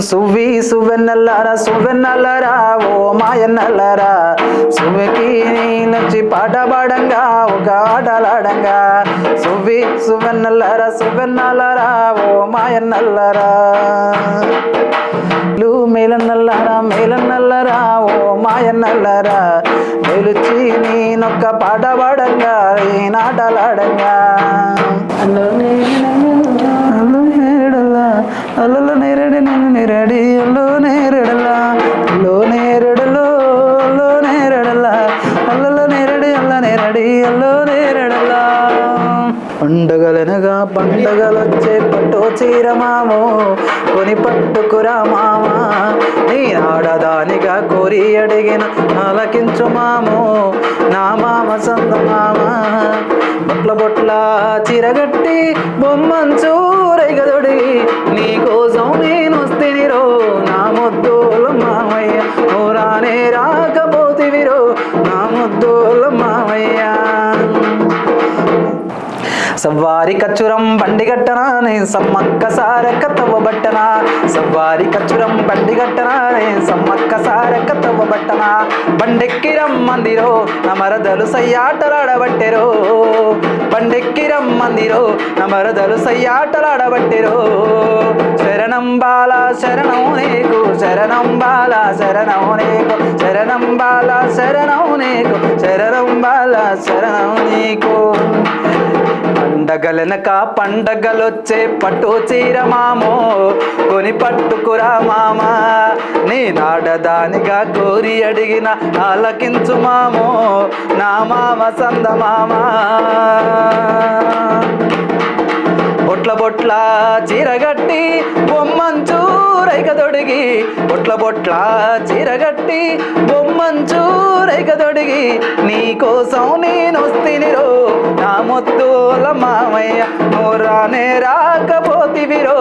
సువ్వి సువెన్నెల్లరా సువెన్నెల్లరా ఓ మాయన్నెల్లరా సువ్వికి నుంచి పాట పాడంగా ఒక ఆటలాడంగా. సువ్వి సువెన్నెల్లరా సువెన్నెల్లరా ఓ మాయన్నెల్లరా మేలన్నల్లరా మేలన్నల్లరా ఓ మాయన్నల్లరా మేలుచి నేనొక్క పాట పాడంగా ఈ నాటలాడంగా అల్లు నేరడల అల్లు నేరడి నేను నేరడి అల్లు నేరడల అల్లు నేరడలో అల్లు నేరడల అల్లు నేరడి అల్ల నేరడి అల్లు నేరడల. పండగలనగా పండగలొచ్చే పట్టు చీర మామో కొని పట్టుకురా మామా నీ ఆడదానిగా కోరి అడిగిన ఆలకించు మామో నా మామ సంద మామా. బొట్ల చిరగట్టి బొమ్మంచు రైగదొడి నీ కోసం నేను వస్తేనిరో నా మొద్దు. సవ్వారి కచ్చురం బండి గట్టనా సమ్మక్క సారక్క తవ్వబట్టనా సవ్వారి కచ్చురం బండి గట్టనా సమ్మక్క సారక్క తవ్వబట్టనా బండెక్కి రమ్మందిరో నమరదలు సయ్యాటలాడబట్టెరో. బండెక్కి రమ్మందిరో నమరదలు సయ్యాటలాడబట్టెరో. శరణం బాల శరణం నీకు శరణం బాల శరణం నీకు శరణం బాల శరణం నీకు శరణం బాల శరణం నీకు. పండగలనక పండగలొచ్చే పట్టు చీర మామో కొని పట్టుకురా మామ. నీ నాడదానిగా కోరి అడిగిన ఆలకించు మామో నా మామ సంద మామ. బొట్ల బొట్ల చీరగట్టి తొడిగి బొట్ల బొట్ల చీరగట్టి బొమ్మంచు రైక తొడిగి నీ కోసం నేను వస్తినిరో నా ముద్దుల మామయ్య నోరానే రాకపోతివిరో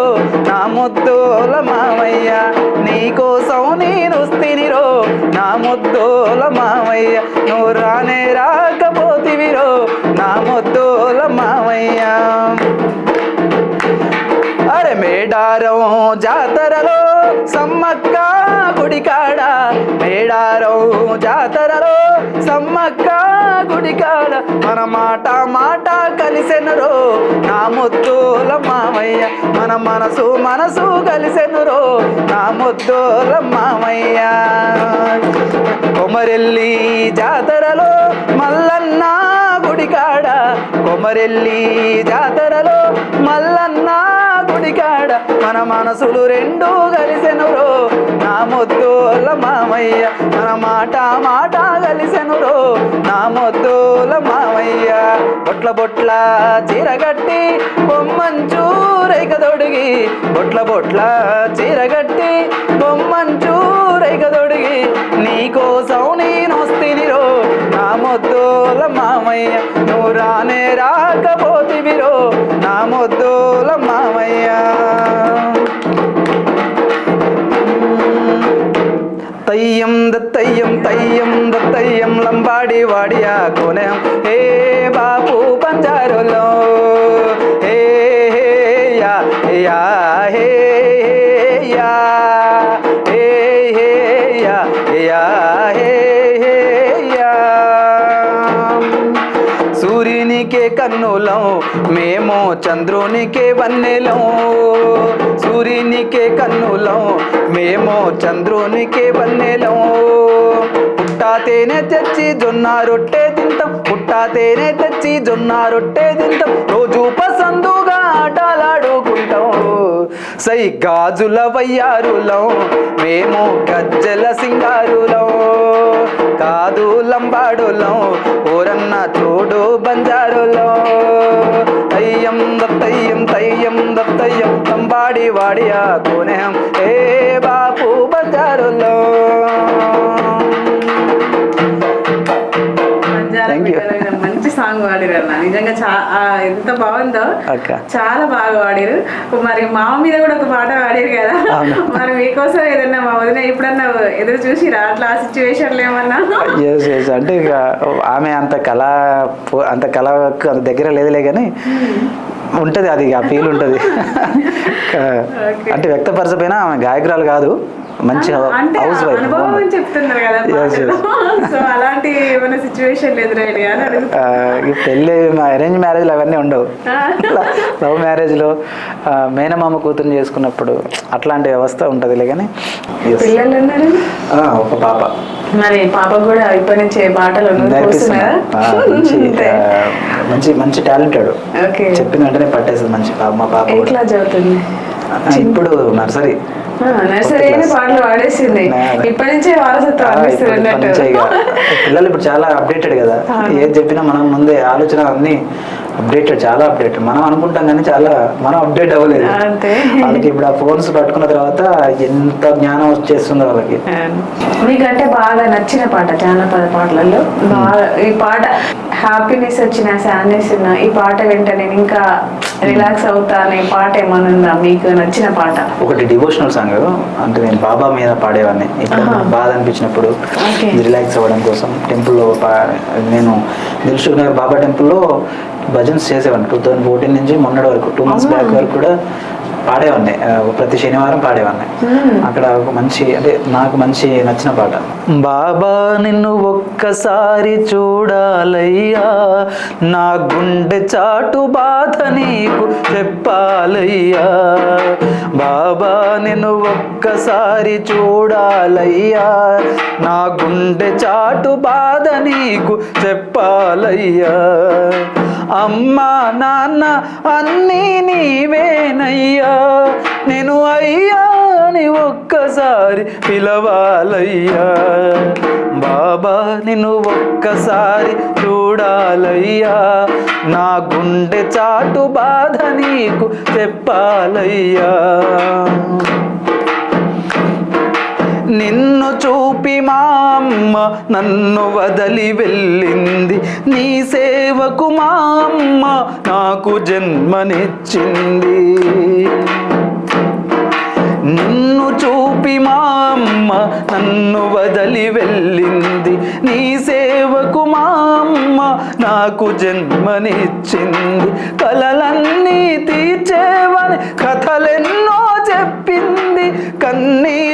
నా ముద్దుల మామయ్య నీ కోసం నేను వస్తినిరో నా ముద్దుల మామయ్య నోరానే రా మేడారం జాతరలో సమ్మక్క గుడికాడ మేడారం జాతరలో సమ్మక్క గుడికాడ. మన మాట మాట కలిసెనురో నా ముద్దుల మామయ్య. మన మనసు మనసు కలిసెనురో నా ముద్దుల మామయ్య. కొమరెల్లి జాతరలో మల్లన్న గుడికాడ కొమరెల్లి జాతరలో మల్లన్నా గుడికాడ మన మనసులు రెండూ కలిసెనురో. నా మొద్దుల మామయ్య మన మాట మాట కలిసెనురో. నా మొద్దుల మామయ్య బొట్ల బొట్ల చీరగట్టి బొమ్మంచు రేఖ తొడిగి. బొట్ల బొట్ల చీరగట్టి బొమ్మంచు రేఖ తొడిగి. నీ కోసం నేను వస్తేనిరో. నా మొద్దుల మామయ్య నువ్వు రానే రాకపోతివిరో. దత్తయ్యం లంబాడి వాడియా కోనేం హే బాపు పంజారులో హే హే యా యా హే హే యా హే హే యా యా హే హే యా సూర్యునికే కన్నులం మేము చంద్రునికే వన్నెలం సూర్యునికే కన్నులం మేము చంద్రునికే వన్నెలం పుట్టా తేనె తెచ్చి జొన్న రొట్టె తింటాం. పుట్టా తేనె తెచ్చి జొన్న రొట్టె తింటాం. రోజు పసందుగా ఆటలాడుకుంటాం. సై గాజుల వయ్యారులం మేము గజ్జల సింగారులం. కాదు లంబాడులం ఓరన్న చూడు బంజారులం. తయ్యం దత్తయ్యం తయ్యం దత్తయ్యం లంబాడి వాడియా కోనేహం ఏ ఎంత బాగుందో. చాలా బాగా పాడిరు. మరి మామ మీద కూడా ఒక పాట పాడారు కదా. మరి మీకోసం ఏదన్నా మా వదిన ఎప్పుడన్నా ఎదురు చూసిరా అట్లా ఆ సిచ్యువేషన్లు ఏమన్నా? అంటే ఇక ఆమె అంత కళ అంత కళకు అంత దగ్గర లేదులే కానీ ఉంటుంది అది ఆ ఫీల్ ఉంటుంది. అంటే వ్యక్తపరచపోయినా ఆమె గాయకురాలు కాదు మంచి హౌస్ వైఫ్ పెళ్ళి అరేంజ్ మ్యారేజ్లు అవన్నీ ఉండవు. లవ్ మ్యారేజ్లో మేనమామ కూతురు చేసుకున్నప్పుడు అట్లాంటి వ్యవస్థ ఉంటుంది కానీ ఒక పాప. మరి పాప కూడా ఇప్పటి నుంచే పాటలు మంచి మంచి టాలెంటెడ్. చెప్పిన వెంటనే పట్టేస్తుంది మంచి పాప మా పాప క్లాస్ చదువుతుంది? ఆ, ఇప్పుడు నర్సరీ. నర్సరీ. పాటలు పాడేసింది. ఇప్పటి నుంచే వారసత్వం పిల్లలు ఇప్పుడు చాలా అప్డేటెడ్ కదా. ఏది చెప్పినా మనం ముందే ఆలోచన అన్ని అప్డేటెడ్ చాలా అప్డేటెడ్ మనం అనుకుంటాం కానీ చాలా మనం అప్డేట్ అవ్వలేదు. వాళ్ళకి ఇప్పుడు ఆ ఫోన్స్ పట్టుకున్న తర్వాత ఎంత జ్ఞానం వచ్చేస్తుందో వాళ్ళకి. మీకంటే బాగా నచ్చిన పాట జానపద పాటలలో ఈ పాట హ్యాపీనెస్ వచ్చిన సాడ్నెస్ ఉన్న ఈ పాట వింటే నేను ఇంకా రిలాక్స్ అవుతా అనే పాట ఏమైనా ఉందా? మీకు నచ్చిన పాట? ఒకటి డివోషనల్ సాంగ్ అంటే నేను బాబా మీద పాడేవాడిని ఇప్పుడు. బాధ అనిపించినప్పుడు. రిలాక్స్ అవ్వడం కోసం టెంపుల్లో నేను దిల్సుఖ్ నగర్ బాబా టెంపుల్లో భజన్స్ చేసేవాడిని. టూ థౌజండ్ ఫోర్టీన్ నుంచి మొన్నటి వరకు టూ మంత్స్? బ్యాక్ వరకు కూడా పాడేవాడిని. ప్రతి శనివారం పాడేవాడిని. అక్కడ ఒక మంచి అంటే నాకు మంచి నచ్చిన పాట. బాబా నిన్ను ఒక్కసారి చూడాలయ్యా. నా గుండె చాటు బాధ నీకు చెప్పాలయ్యా. బాబా నిన్ను ఒక్కసారి చూడాలయ్యా. నా గుండె చాటు బాధ నీకు చెప్పాలయ్యా. అమ్మా నాన్న అన్నీ నీవేనయ్యా. నేను అయ్యా అని ఒక్కసారి పిలవాలయ్యా. బాబా నిన్ను ఒక్కసారి చూడాలయ్యా. నా గుండె చాటు బాధ నీకు చెప్పాలయ్యా. నిన్ను చూపి మా అమ్మ నన్ను వదలి వెళ్ళింది. నీ సేవకు మా అమ్మ నాకు జన్మనిచ్చింది. నిన్ను చూపి మా అమ్మ నన్ను వదలి వెళ్ళింది. నీ సేవకు మా అమ్మ నాకు జన్మనిచ్చింది. కలలన్నీ తీర్చేవని కథలెన్నో చెప్పింది. కన్నీ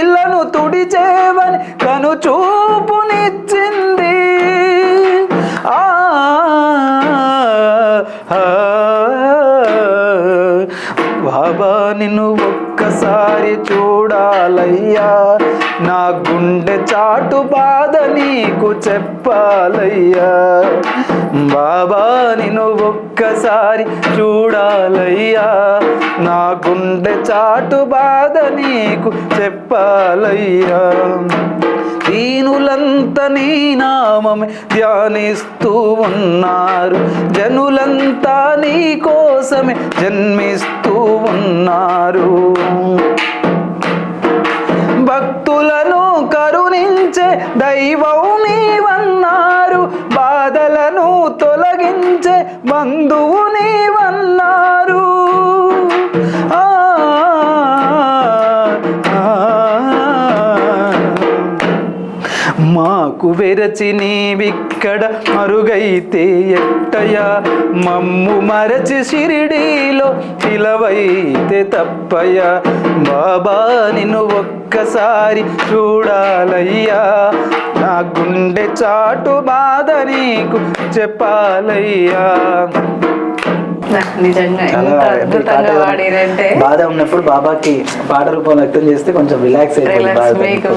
చూపునిచ్చింది. బాబా నిన్ను ఒక్కసారి చూడాలయ్యా. నా గుండె చాటు బాధ నీకు చెప్పాలయ్యా. బాబా నిన్ను ఒక్కసారి చూడాలయ్యా. నా గుండె చాటు బాధ నీకు చెప్పాలయ్యా. దీనులంతా నీ నామమే ధ్యానిస్తూ ఉన్నారు. జనులంతా నీ కోసమే జన్మిస్తూ ఉన్నారు. భక్తులను కరుణించే దైవం నీవన్నారు. బాధలను తొలగించే బంధువు మాకు వెరచి నీవిక్కడ మరుగైతే ఎట్టయా? మమ్ము మరచి షిరిడీలో పిలవైతే తప్పయ్యా బాబా నిన్ను ఒక్కసారి చూడాలయ్యా. నా గుండె చాటు బాధ నీకు చెప్పాలయ్యా. నిజంగా చాలా ఎంత అంటే అద్భుతంగా పాట పాడిరంటే బాధ ఉన్నప్పుడు బాబాకి పాట రూపంలో వ్యక్తం చేస్తే కొంచెం రిలాక్స్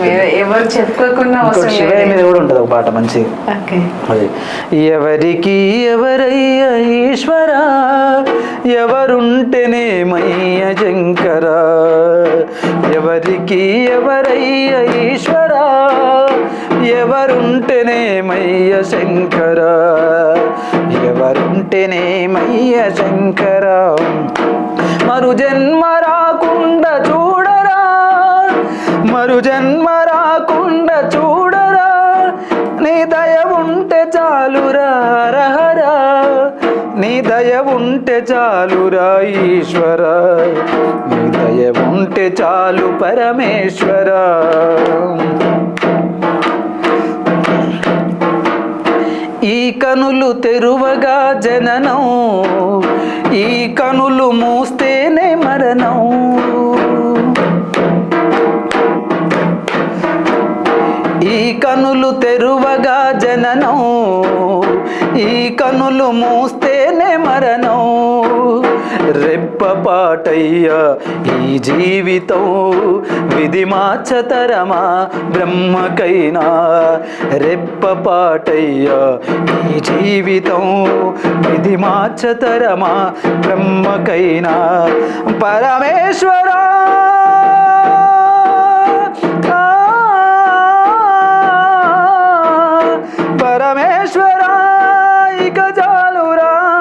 మీరు ఎవరు చెప్పుకోకుండా శివయ్య మీద కూడా ఉంటుంది ఒక పాట మంచి. అది ఎవరికి ఎవరయ్య ఈశ్వర ఎవరుంటేనేమయ్య శంకర ఎవరికి ఎవరయ్య ఈశ్వర ఎవరుంటేనేమయ్య శంకర? ఎవరుంటేనేమయ్య శంకర? మరు జన్మ రాకుండా చూడరా? మరు జన్మ రాకుండా చూడరా? నీ దయ ఉంటే చాలురా రహరా నీ దయ ఉంటే చాలురా ఈశ్వర? నీ దయ ఉంటే చాలు పరమేశ్వర? కనులు తెరువగా జననం. ఈ కనులు మూస్తేనే మరణం. ఈ కనులు తెరువగా జననం. ఈ కనులు మూస్తేనే మరణం. రెప్పపాటయ్యా ఈ జీవితం విధి మార్చతరమా? బ్రహ్మకైనా. రెప్పపాటయ్యా ఈ జీవితం విధి మార్చతరమా? బ్రహ్మకైనా. పరమేశ్వరా. పరమేశ్వర ఇక జాలురా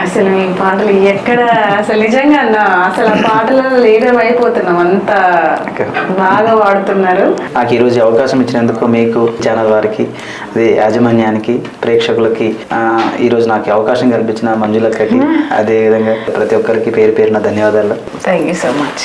అసలు మీ పాటలు ఎక్కడ అసలు నిజంగా అన్న అసలు ఆ పాటలలో లీడర్ అయిపోతున్నాం. అంత బాగా వాడుతున్నారు. నాకు ఈరోజు అవకాశం ఇచ్చినందుకు మీకు ఛానల్ వారికి అదే యాజమాన్యానికి ప్రేక్షకులకి ఆ, ఈరోజు నాకు అవకాశం కల్పించిన మంజులక్కకి అదే విధంగా ప్రతి ఒక్కరికి పేరు పేరున ధన్యవాదాలు. Thank you so much